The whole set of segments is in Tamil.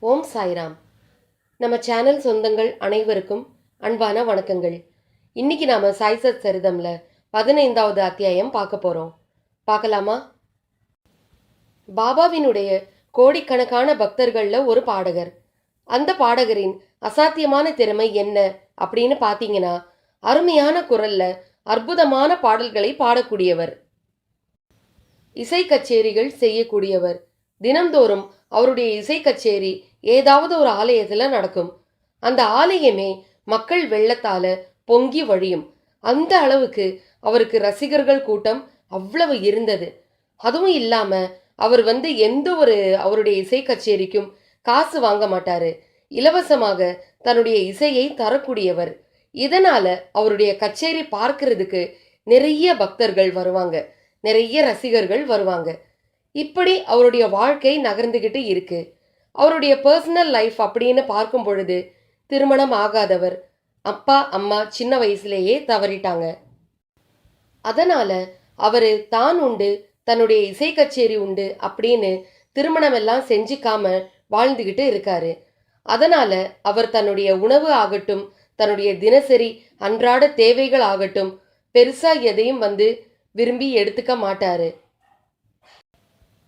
ஓம் சாய்ராம். நம்ம சேனல் சொந்தங்கள் அனைவருக்கும் அன்பான வணக்கங்கள். இன்னைக்கு நாம சாய்சத் சரிதம்ல பதினைந்தாவது அத்தியாயம் பார்க்க போறோம். பார்க்கலாமா? பாபாவினுடைய கோடிக்கணக்கான பக்தர்களில் ஒரு பாடகர். அந்த பாடகரின் அசாத்தியமான திறமை என்ன அப்படின்னு பார்த்தீங்கன்னா அருமையான குரல்ல அற்புதமான பாடல்களை பாடக்கூடியவர். இசை கச்சேரிகள் செய்யக்கூடியவர். தினந்தோறும் அவருடைய இசை கச்சேரி ஏதாவது ஒரு ஆலயத்தில் நடக்கும். அந்த ஆலயமே மக்கள் வெள்ளத்தால பொங்கி வழியும். அந்த அளவுக்கு அவருக்கு ரசிகர்கள் கூட்டம் அவ்வளவு இருந்தது. அதுவும் இல்லாம அவர் வந்து எந்த ஒரு அவருடைய இசை கச்சேரிக்கும் காசு வாங்க மாட்டாரு. இலவசமாக தன்னுடைய இசையை தரக்கூடியவர். இதனால அவருடைய கச்சேரி பார்க்கறதுக்கு நிறைய பக்தர்கள் வருவாங்க. நிறைய ரசிகர்கள் வருவாங்க. இப்படி அவருடைய வாழ்க்கை நகர்ந்துகிட்டு இருக்கு. அவருடைய பர்சனல் லைஃப் அப்படின்னு பார்க்கும் பொழுது திருமணம் ஆகாதவர். அப்பா அம்மா சின்ன வயசுலேயே தவறிட்டாங்க. அதனால அவர் தான் உண்டு தன்னுடைய இசை கச்சேரி உண்டு அப்படின்னு திருமணம் எல்லாம் செஞ்சுக்காம வாழ்ந்துகிட்டு இருக்காரு. அதனால அவர் தன்னுடைய உணவு ஆகட்டும் தன்னுடைய தினசரி அன்றாட தேவைகள் ஆகட்டும் பெருசா எதையும் வந்து விரும்பி எடுத்துக்க மாட்டாரு.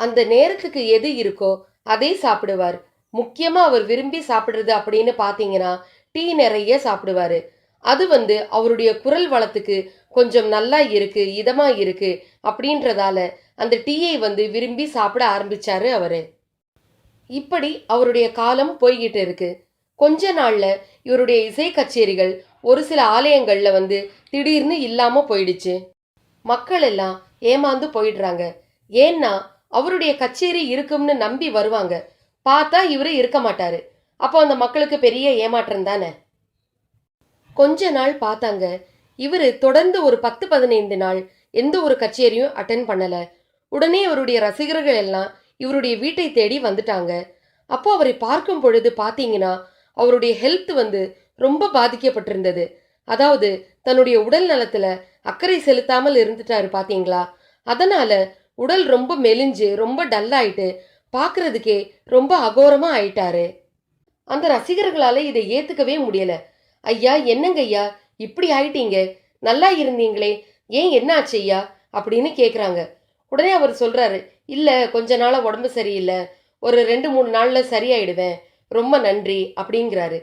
அந்த நேரத்துக்கு எது இருக்கோ அதை சாப்பிடுவார். முக்கியமாக அவர் விரும்பி சாப்பிடுறது அப்படின்னு பார்த்தீங்கன்னா டீ நிறைய சாப்பிடுவாரு. அது வந்து அவருடைய குரல் வளத்துக்கு கொஞ்சம் நல்லா இருக்கு இதமா இருக்கு அப்படின்றதால அந்த டீயை வந்து விரும்பி சாப்பிட ஆரம்பிச்சாரு அவரு. இப்படி அவருடைய காலம் போய்கிட்டு இருக்கு. கொஞ்ச நாள்ல இவருடைய இசை கச்சேரிகள் ஒரு சில ஆலயங்கள்ல வந்து திடீர்னு இல்லாம போயிடுச்சு. மக்கள் எல்லாம் ஏமாந்து போயிடுறாங்க. ஏன்னா அவருடைய கச்சேரி இருக்கும்னு நம்பி வருவாங்க. பார்த்தா இவர் இருக்க மாட்டாரு. அப்போ அந்த மக்களுக்கு பெரிய ஏமாற்றம் தானே? கொஞ்ச நாள் பார்த்தாங்க. இவர் தொடர்ந்து ஒரு பத்து பதினைந்து நாள் எந்த ஒரு கச்சேரியும் அட்டன் பண்ணல. உடனே அவருடைய ரசிகர்கள் எல்லாம் இவருடைய வீட்டை தேடி வந்துட்டாங்க. அப்போ அவரை பார்க்கும் பொழுது பார்த்தீங்கன்னா அவருடைய ஹெல்த் வந்து ரொம்ப பாதிக்கப்பட்டிருந்தது. அதாவது தன்னுடைய உடல் நலத்துல அக்கறை செலுத்தாமல் இருந்துட்டாரு பாத்தீங்களா அதனால உடல் ரொம்ப மெலிஞ்சு ரொம்ப டல்லாயிட்டு பார்க்கறதுக்கே ரொம்ப அகோரமாக ஆயிட்டாரு. அந்த ரசிகர்களால் இதை ஏற்றுக்கவே முடியலை. ஐயா என்னங்க ஐயா? இப்படி ஆயிட்டீங்க. நல்லா இருந்தீங்களே. ஏன் என்ன ஆச்சு ஐயா? அப்படின்னு கேட்குறாங்க உடனே அவர் சொல்கிறாரு இல்லை கொஞ்ச நாளாக உடம்பு சரியில்லை. ஒரு ரெண்டு மூணு நாளில் சரியாயிடுவேன். ரொம்ப நன்றி அப்படிங்கிறாரு.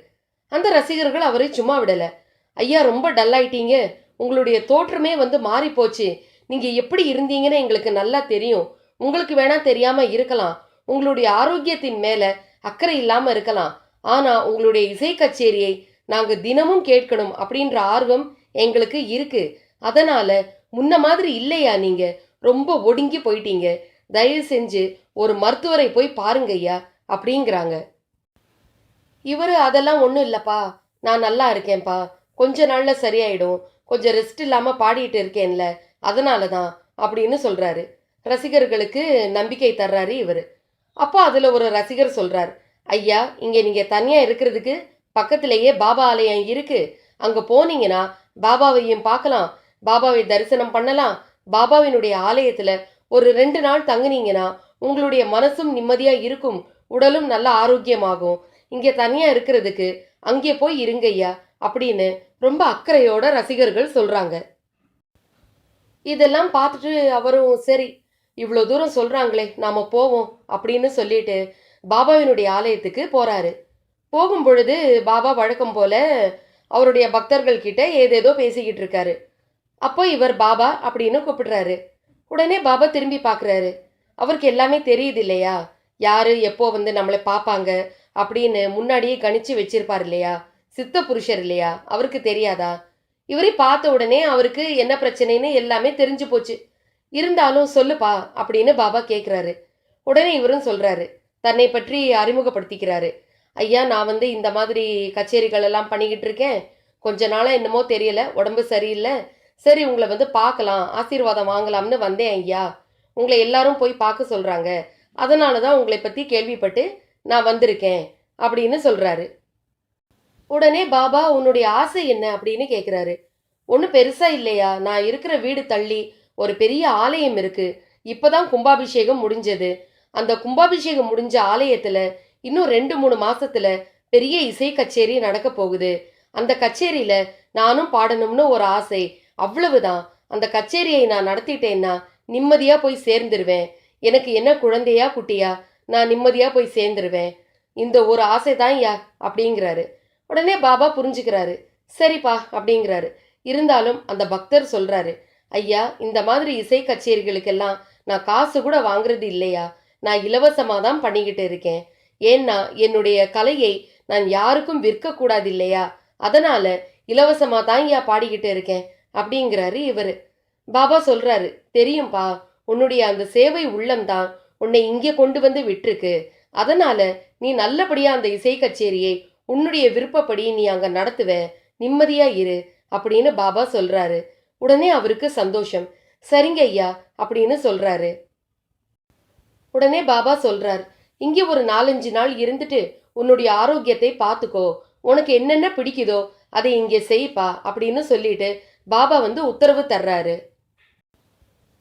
அந்த ரசிகர்கள் அவரை சும்மா விடலை. ஐயா ரொம்ப டல்லாயிட்டீங்க. உங்களுடைய தோற்றமே வந்து மாறி போச்சு நீங்கள் எப்படி இருந்தீங்கன்னு எங்களுக்கு நல்லா தெரியும். உங்களுக்கு வேணால் தெரியாமல் இருக்கலாம். உங்களுடைய ஆரோக்கியத்தின் மேலே அக்கறை இல்லாமல் இருக்கலாம். ஆனால் உங்களுடைய இசை கச்சேரியை நாங்கள் தினமும் கேட்கணும் அப்படின்ற ஆர்வம் எங்களுக்கு இருக்கு. அதனால் முன்ன மாதிரி இல்லையா நீங்கள் ரொம்ப ஒடுங்கி போயிட்டீங்க. தயவு செஞ்சு ஒரு மருத்துவரை போய் பாருங்க ஐயா அப்படிங்கிறாங்க. இவரு அதெல்லாம் ஒன்றும் இல்லைப்பா. நான் நல்லா இருக்கேன்ப்பா. கொஞ்ச நாளில் சரியாயிடும். கொஞ்சம் ரெஸ்ட் இல்லாமல் பாடிட்டு இருக்கேன்ல. அதனால தான் அப்படின்னு சொல்கிறாரு ரசிகர்களுக்கு நம்பிக்கை தர்றாரு இவர். அப்போ அதில் ஒரு ரசிகர் சொல்கிறார் ஐயா இங்கே நீங்கள் தனியாக இருக்கிறதுக்கு பக்கத்திலேயே பாபா ஆலயம் இருக்குது அங்கே போனீங்கன்னா பாபாவையும் பார்க்கலாம். பாபாவை தரிசனம் பண்ணலாம். பாபாவினுடைய ஆலயத்தில் ஒரு ரெண்டு நாள் தங்குனீங்கன்னா உங்களுடைய மனசும் நிம்மதியாக இருக்கும். உடலும் நல்ல ஆரோக்கியமாகும். இங்கே தனியாக இருக்கிறதுக்கு அங்கே போய் இருங்கய்யா அப்படின்னு ரொம்ப அக்கறையோட ரசிகர்கள் சொல்கிறாங்க இதெல்லாம் பார்த்துட்டு அவரும் சரி இவ்வளோ தூரம் சொல்கிறாங்களே நாம் போவோம் அப்படின்னு சொல்லிட்டு பாபாவினுடைய ஆலயத்துக்கு போகிறாரு போகும் பொழுது பாபா வழக்கம் போல அவருடைய பக்தர்கள் கிட்ட ஏதேதோ பேசிக்கிட்டு இருக்காரு. அப்போ இவர் பாபா அப்படின்னு கூப்பிடுறாரு. உடனே பாபா திரும்பி பார்க்குறாரு அவருக்கு எல்லாமே தெரியுது இல்லையா? யாரு எப்போ வந்து நம்மளை பார்ப்பாங்க அப்படின்னு முன்னாடியே கணிச்சு வச்சிருப்பார் இல்லையா? சித்த புருஷர் இல்லையா? அவருக்கு தெரியாதா? இவரை பார்த்த உடனே அவருக்கு என்ன பிரச்சனைன்னு எல்லாமே தெரிஞ்சு போச்சு. இருந்தாலும் சொல்லுப்பா அப்படின்னு பாபா கேட்குறாரு உடனே இவரும் சொல்கிறாரு தன்னை பற்றி அறிமுகப்படுத்திக்கிறாரு. ஐயா நான் வந்து இந்த மாதிரி கச்சேரிகள் எல்லாம் பண்ணிக்கிட்டு இருக்கேன். கொஞ்ச நாளாக என்னமோ தெரியல உடம்பு சரியில்லை. சரி உங்களை வந்து பார்க்கலாம் ஆசீர்வாதம் வாங்கலாம்னு வந்தேன் ஐயா. உங்களை எல்லாரும் போய் பார்க்க சொல்கிறாங்க அதனால தான் உங்களை பற்றி கேள்விப்பட்டு நான் வந்திருக்கேன் அப்படின்னு சொல்கிறாரு உடனே பாபா உன்னுடைய ஆசை என்ன? அப்படின்னு கேட்குறாரு ஒன்றும் பெருசா இல்லையா? நான் இருக்கிற வீடு தள்ளி ஒரு பெரிய ஆலயம் இருக்கு. இப்போதான் கும்பாபிஷேகம் முடிஞ்சது. அந்த கும்பாபிஷேகம் முடிஞ்ச ஆலயத்தில் இன்னும் ரெண்டு மூணு மாசத்துல பெரிய இசை கச்சேரி நடக்க போகுது. அந்த கச்சேரியில நானும் பாடணும்னு ஒரு ஆசை. அவ்வளவுதான். அந்த கச்சேரியை நான் நடத்திட்டேன்னா நிம்மதியா போய் சேர்ந்துருவேன். எனக்கு என்ன குழந்தையா குட்டியா? நான் நிம்மதியா போய் சேர்ந்துருவேன். இந்த ஒரு ஆசை தான் யா? அப்படிங்கிறாரு. உடனே பாபா புரிஞ்சுக்கிறாரு. சரிப்பா அப்படிங்கிறாரு. இருந்தாலும் அந்த பக்தர் சொல்றாரு ஐயா இந்த மாதிரி இசை கச்சேரிகளுக்கெல்லாம் நான் காசு கூட வாங்குறது இல்லையா? நான் இலவசமாக தான் பண்ணிக்கிட்டு இருக்கேன். ஏன்னா என்னுடைய கலையை நான் யாருக்கும் விற்கக்கூடாது இல்லையா? அதனால இலவசமாக தான் ஐயா பாடிக்கிட்டு இருக்கேன் அப்படிங்கிறாரு இவர். பாபா சொல்கிறாரு தெரியும்பா உன்னுடைய அந்த சேவை உள்ளம்தான் உன்னை இங்கே கொண்டு வந்து விட்டுருக்கு. அதனால நீ நல்லபடியாக அந்த இசை கச்சேரியை உன்னுடைய விருப்பப்படி நீ அங்கே நடத்துவ நிம்மதியா இரு அப்படின்னு பாபா சொல்றாரு. உடனே அவருக்கு சந்தோஷம். சரிங்க ஐயா அப்படின்னு சொல்றாரு. உடனே பாபா சொல்றார் இங்கே ஒரு நாலஞ்சு நாள் இருந்துட்டு உன்னுடைய ஆரோக்கியத்தை பார்த்துக்கோ உனக்கு என்னென்ன பிடிக்குதோ அதை இங்கே செய்ப்பா அப்படின்னு சொல்லிட்டு பாபா வந்து உத்தரவு தர்றாரு.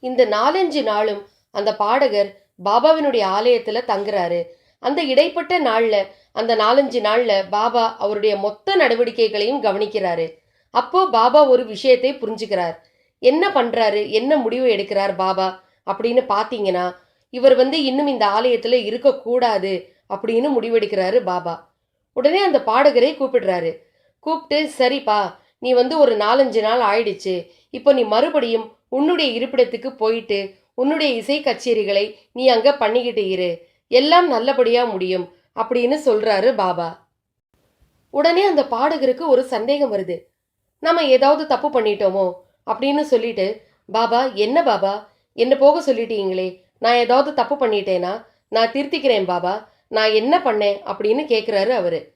இந்த நாலஞ்சு நாளும் அந்த பாடகர் பாபாவினுடைய ஆலயத்துல தங்குறாரு. அந்த இடைப்பட்ட நாள்ல அந்த நாலஞ்சு நாள்ல பாபா அவருடைய மொத்த நடவடிக்கைகளையும் கவனிக்கிறாரு. அப்போ பாபா ஒரு விஷயத்தை புரிஞ்சுக்கிறார். என்ன பண்றாரு? என்ன முடிவு எடுக்கிறார் பாபா? அப்படின்னு பாத்தீங்கன்னா இவர் வந்து இன்னும் இந்த ஆலயத்துல இருக்கக்கூடாது அப்படின்னு முடிவெடுக்கிறாரு பாபா. உடனே அந்த பாடகரை கூப்பிடுறாரு. கூப்பிட்டு சரிப்பா நீ வந்து ஒரு நாலஞ்சு நாள் ஆயிடுச்சு. இப்போ நீ மறுபடியும் உன்னுடைய இருப்பிடத்துக்கு போயிட்டு உன்னுடைய இசை கச்சேரிகளை நீ அங்க பண்ணிக்கிட்டு இரு. எல்லாம் நல்லபடியா முடியும் அப்படின்னு சொல்றாரு பாபா. உடனே அந்த பாடகருக்கு ஒரு சந்தேகம் வருது. நம்ம ஏதாவது தப்பு பண்ணிட்டோமோ அப்படின்னு சொல்லிட்டு பாபா என்ன பாபா? என்ன போக சொல்லிட்டீங்களே? நான் ஏதாவது தப்பு பண்ணிட்டேனா? நான் திருத்திக்கிறேன் பாபா. நான் என்ன பண்ணேன்? அப்படின்னு கேட்குறாரு அவரு.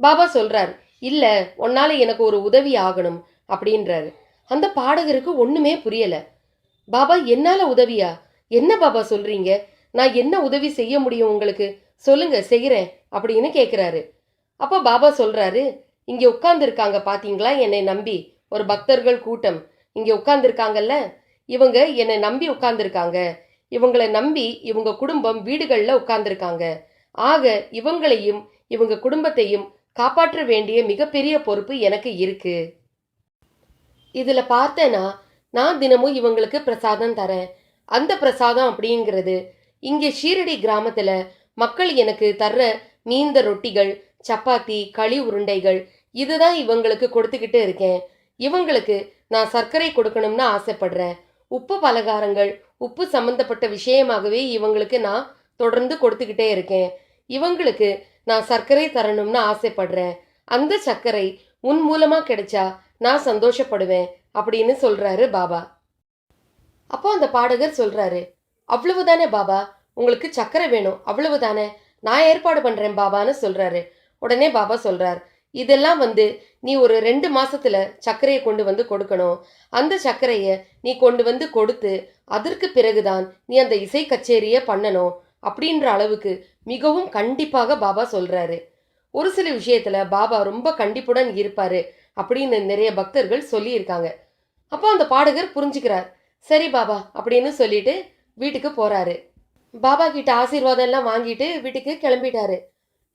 பாபா சொல்றார் இல்ல உன்னால எனக்கு ஒரு உதவி ஆகணும் அப்படின்றாரு. அந்த பாடகருக்கு ஒண்ணுமே புரியல. பாபா என்னால உதவியா? என்ன பாபா சொல்றீங்க? நான் என்ன உதவி செய்ய முடியும் உங்களுக்கு? சொல்லுங்க செய்கிறேன் அப்படின்னு கேட்குறாரு அப்போ பாபா சொல்கிறாரு இங்கே உட்கார்ந்துருக்காங்க பார்த்தீங்களா என்னை நம்பி. ஒரு பக்தர்கள் கூட்டம். இங்கே உட்கார்ந்துருக்காங்கல்ல? இவங்க என்னை நம்பி உட்கார்ந்துருக்காங்க. இவங்களை நம்பி இவங்க குடும்பம் வீடுகளில் உட்கார்ந்துருக்காங்க. ஆக இவங்களையும் இவங்க குடும்பத்தையும் காப்பாற்ற வேண்டிய மிகப்பெரிய பொறுப்பு எனக்கு இருக்கு. இதில் பார்த்தேன்னா நான் தினமும் இவங்களுக்கு பிரசாதம் தரேன். அந்த பிரசாதம் அப்படிங்கிறது இங்கே ஷீரடி கிராமத்துல மக்கள் எனக்கு தர்ற மீந்த ரொட்டிகள் சப்பாத்தி களி உருண்டைகள் இதுதான் இவங்களுக்கு கொடுத்துக்கிட்டு இருக்கேன். இவங்களுக்கு நான் சர்க்கரை கொடுக்கணும்னு ஆசைப்படுறேன். உப்பு பலகாரங்கள் உப்பு சம்பந்தப்பட்ட விஷயமாகவே இவங்களுக்கு நான் தொடர்ந்து கொடுத்துக்கிட்டே இருக்கேன். இவங்களுக்கு நான் சர்க்கரை தரணும்னு ஆசைப்படுறேன். அந்த சர்க்கரை உன் மூலமா கிடைச்சா நான் சந்தோஷப்படுவேன் அப்படின்னு சொல்றாரு பாபா. அப்போ அந்த பாடகர் சொல்றாரு அவ்வளவுதானே பாபா? உங்களுக்கு சக்கரை வேணும். அவ்வளவுதானே? நான் ஏற்பாடு பண்ணுறேன் பாபான்னு சொல்கிறாரு உடனே பாபா சொல்கிறார் இதெல்லாம் வந்து நீ ஒரு ரெண்டு மாசத்துல சர்க்கரையை கொண்டு வந்து கொடுக்கணும். அந்த சர்க்கரையை நீ கொண்டு வந்து கொடுத்து அதற்கு பிறகுதான் நீ அந்த இசை கச்சேரியை பண்ணணும். அப்படின்ற அளவுக்கு மிகவும் கண்டிப்பாக பாபா சொல்றாரு. ஒரு சில விஷயத்துல பாபா ரொம்ப கண்டிப்புடன் இருப்பாரு அப்படின்னு நிறைய பக்தர்கள் சொல்லியிருக்காங்க. அப்போ அந்த பாடகர் புரிஞ்சுக்கிறார். சரி பாபா அப்படின்னு சொல்லிட்டு வீட்டுக்கு போறாரு. பாபா கிட்ட ஆசீர்வாதம் எல்லாம் வாங்கிட்டு வீட்டுக்கு கிளம்பிட்டாரு.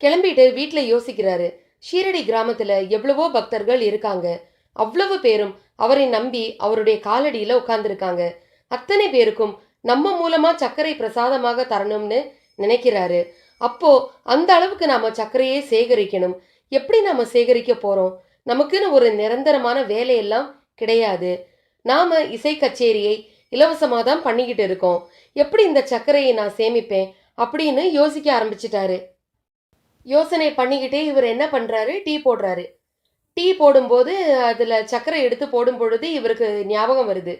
கிளம்பிட்டு வீட்டில் யோசிக்கிறாரு. ஷீரடி கிராமத்துல எவ்வளவோ பக்தர்கள் இருக்காங்க. அவ்வளவு பேரும் அவரை நம்பி அவருடைய காலடியில உட்கார்ந்துருக்காங்க. அத்தனை பேருக்கும் நம்ம மூலமா சர்க்கரை பிரசாதமாக தரணும்னு நினைக்கிறாரு. அப்போ அந்த அளவுக்கு நாம சர்க்கரையே சேகரிக்கணும். எப்படி நாம சேகரிக்க போறோம்? நமக்குன்னு ஒரு நிரந்தரமான வேலையெல்லாம் கிடையாது. நாம இசை கச்சேரியை இலவசமாக தான் பண்ணிக்கிட்டு இருக்கோம். எப்படி இந்த சர்க்கரையை நான் சேமிப்பேன்? அப்படின்னு யோசிக்க ஆரம்பிச்சிட்டாரு. யோசனை பண்ணிக்கிட்டே இவர் என்ன பண்ணுறாரு டீ போடுறாரு. டீ போடும்போது அதில் சர்க்கரை எடுத்து போடும் பொழுது இவருக்கு ஞாபகம் வருது.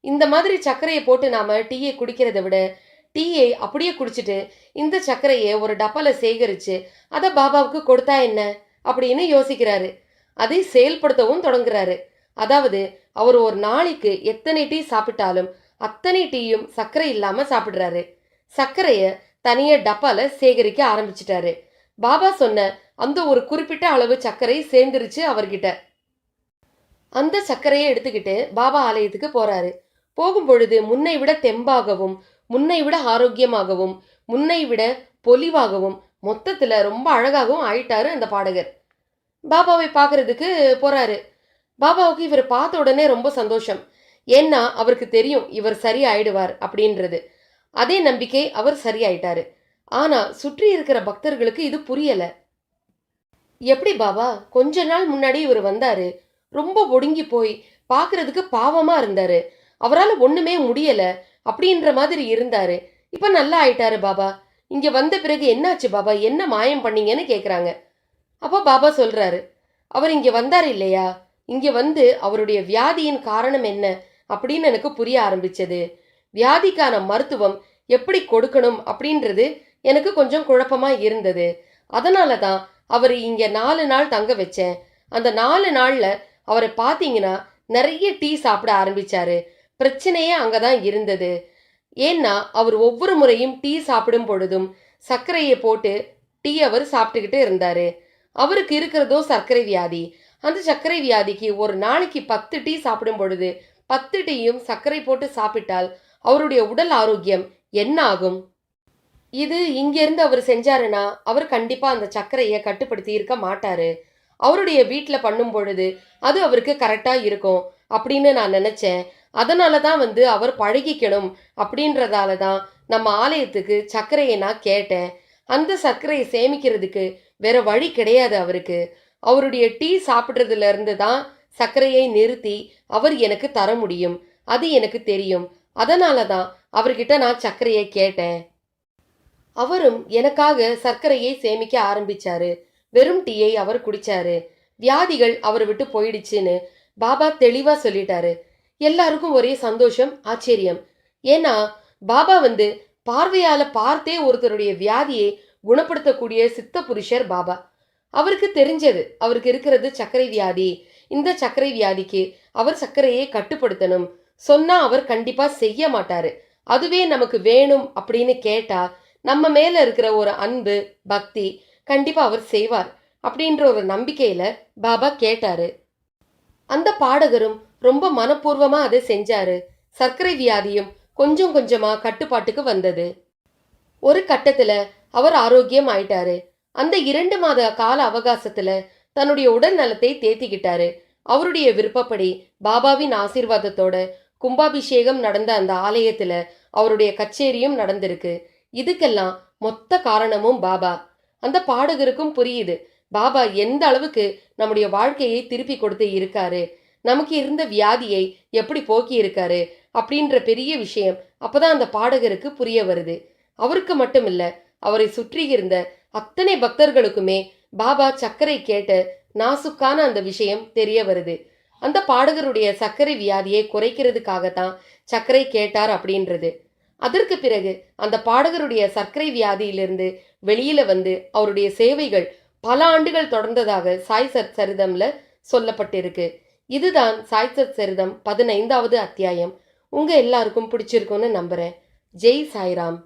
இந்த மாதிரி சர்க்கரையை போட்டு நாம் டீயை குடிக்கிறதை விட டீயை அப்படியே குடிச்சிட்டு இந்த சர்க்கரையை ஒரு டப்பால சேகரித்து அதை பாபாவுக்கு கொடுத்தா என்ன? அப்படின்னு யோசிக்கிறாரு. அதை செயல்படுத்தவும் தொடங்குறாரு. அதாவது அவர் ஒரு நாளைக்கு எத்தனை டீ சாப்பிட்டாலும் அத்தனை டீயும் சர்க்கரை இல்லாம சாப்பிடுறாரு. சர்க்கரையை தனியாக டப்பால சேகரிக்க ஆரம்பிச்சிட்டாரு. பாபா சொன்ன அந்த ஒரு குறிப்பிட்ட அளவு சர்க்கரை சேர்ந்துருச்சு அவர்கிட்ட. அந்த சர்க்கரையை எடுத்துக்கிட்டு பாபா ஆலயத்துக்கு போறாரு. போகும் பொழுது முன்னை விட தெம்பாகவும் முன்னை விட ஆரோக்கியமாகவும் முன்னை விட பொலிவாகவும் மொத்தத்துல ரொம்ப அழகாகவும் ஆயிட்டாரு அந்த பாடகர். பாபாவை பார்க்கறதுக்கு போறாரு. பாபாவுக்கு இவர் பார்த்த உடனே ரொம்ப சந்தோஷம். ஏன்னா அவருக்கு தெரியும் இவர் சரி ஆயிடுவார் அப்படின்றது. அதே நம்பிக்கை அவர் சரியாயிட்டாரு. ஆனா சுற்றி இருக்கிற பக்தர்களுக்கு இது புரியல. எப்படி பாபா? கொஞ்ச நாள் முன்னாடி இவர் வந்தாரு. ரொம்ப ஒடுங்கி போய் பாக்குறதுக்கு பாவமா இருந்தாரு. அவரால் ஒண்ணுமே முடியல அப்படின்ற மாதிரி இருந்தாரு. இப்ப நல்லா ஆயிட்டாரு பாபா. இங்க வந்த பிறகு என்னாச்சு பாபா? என்ன மாயம் பண்ணீங்கன்னு கேக்குறாங்க. அப்போ பாபா சொல்றாரு. அவர் இங்க வந்தார் இல்லையா? இங்கே வந்து அவருடைய வியாதியின் காரணம் என்ன அப்படின்னு எனக்கு புரிய ஆரம்பிச்சது. வியாதிக்கான மருத்துவம் எப்படி கொடுக்கணும் அப்படின்றது எனக்கு கொஞ்சம் குழப்பமா இருந்தது. அதனால தான் அவர் இங்க நாலு நாள் தங்க வச்சேன். அந்த நாலு நாள்ல அவரை பார்த்தீங்கன்னா நிறைய டீ சாப்பிட ஆரம்பிச்சாரு. பிரச்சனையே அங்கதான் இருந்தது. ஏன்னா அவர் ஒவ்வொரு முறையும் டீ சாப்பிடும் பொழுதும் சர்க்கரையை போட்டு டீ அவர் சாப்பிட்டுக்கிட்டு இருந்தாரு. அவருக்கு இருக்கிறதோ சர்க்கரை வியாதி. அந்த சர்க்கரை வியாதிக்கு ஒரு நாளைக்கு பத்து டீ சாப்பிடும் பொழுது பத்து டீயும் சர்க்கரை போட்டு சாப்பிட்டால் அவருடைய உடல் ஆரோக்கியம் என்ன ஆகும்? இது இங்கிருந்து அவர் செஞ்சாருன்னா அவர் கண்டிப்பாக அந்த சர்க்கரையை கட்டுப்படுத்தி இருக்க மாட்டாரு. அவருடைய வீட்டில் பண்ணும் பொழுது அது அவருக்கு கரெக்டாக இருக்கும் அப்படின்னு நான் நினச்சேன். அதனால தான் வந்து அவர் பழகிக்கணும் அப்படின்றதால தான் நம்ம ஆலயத்துக்கு சர்க்கரையை நான் கேட்டேன். அந்த சர்க்கரையை சேமிக்கிறதுக்கு வேற வழி கிடையாது அவருக்கு. அவருடைய டீ சாப்பிட்றதுலேருந்து தான் சர்க்கரையை நிறுத்தி அவர் எனக்கு தர முடியும். அது எனக்கு தெரியும். அதனால தான் அவர்கிட்ட நான் சர்க்கரையை கேட்டேன். அவரும் எனக்காக சர்க்கரையை சேமிக்க ஆரம்பிச்சாரு. வெறும் டீயை அவர் குடிச்சாரு. வியாதிகள் அவரை விட்டு போயிடுச்சுன்னு பாபா தெளிவா சொல்லிட்டாரு. எல்லாருக்கும் ஒரே சந்தோஷம் ஆச்சரியம். ஏன்னா பாபா வந்து பார்வையால பார்த்தே ஒருத்தருடைய வியாதியை குணப்படுத்தக்கூடிய சித்த புருஷர் பாபா. அவருக்கு தெரிஞ்சது. அவருக்கு இருக்கிறது சர்க்கரை வியாதி இந்த சர்க்கரை வியாதிக்கு அவர் சர்க்கரையை கட்டுப்படுத்தணும். சொன்னா அவர் கண்டிப்பா செய்ய மாட்டாரு. அதுவே நமக்கு வேணும் அப்படின்னு கேட்டா நம்ம மேல இருக்கிற ஒரு அன்பு பக்தி கண்டிப்பா அவர் செய்வார் அப்படின்ற ஒரு நம்பிக்கையில பாபா கேட்டாரு. அந்த பாடகரும் ரொம்ப மனப்பூர்வமா அதை செஞ்சாரு. சர்க்கரை வியாதியும் கொஞ்சம் கொஞ்சமா கட்டுப்பாட்டுக்கு வந்தது. ஒரு கட்டத்துல அவர் ஆரோக்கியம் ஆயிட்டாரு. அந்த இரண்டு மாத கால அவகாசத்துல தன்னுடைய உடல் நலத்தை தேத்திக்கிட்டாரு. அவருடைய விருப்பப்படி பாபாவின் ஆசீர்வாதத்தோட கும்பாபிஷேகம் நடந்த அந்த ஆலயத்துல அவருடைய கச்சேரியும் நடந்திருக்கு. இதுக்கெல்லாம் மொத்த காரணமும் பாபா. அந்த பாடகருக்கும் புரியுது. பாபா எந்த அளவுக்கு நம்முடைய வாழ்க்கையை திருப்பி கொடுத்து இருக்காரு. நமக்கு இருந்த வியாதியை எப்படி போக்கி இருக்காரு அப்படின்ற பெரிய விஷயம் அப்பதான் அந்த பாடகருக்கு புரிய வருது. அவருக்கு மட்டும் இல்ல அவரை சுற்றி இருந்த அத்தனை பக்தர்களுக்குமே பாபா சர்க்கரை கேட்ட நாசுக்கான அந்த விஷயம் தெரிய வருது. அந்த பாடகருடைய சர்க்கரை வியாதியை குறைக்கிறதுக்காகத்தான் சர்க்கரை கேட்டார் அப்படின்றது. அதற்கு பிறகு அந்த பாடகருடைய சர்க்கரை வியாதியிலிருந்து வெளியில வந்து அவருடைய சேவைகள் பல ஆண்டுகள் தொடர்ந்ததாக சாய் சத் சரிதம்ல சொல்லப்பட்டிருக்கு. இதுதான் சாய் சத் சரிதம் பதினைந்தாவது அத்தியாயம். உங்க எல்லாருக்கும் பிடிச்சிருக்கும்னு நம்புறேன். ஜெய் சாய்ராம்.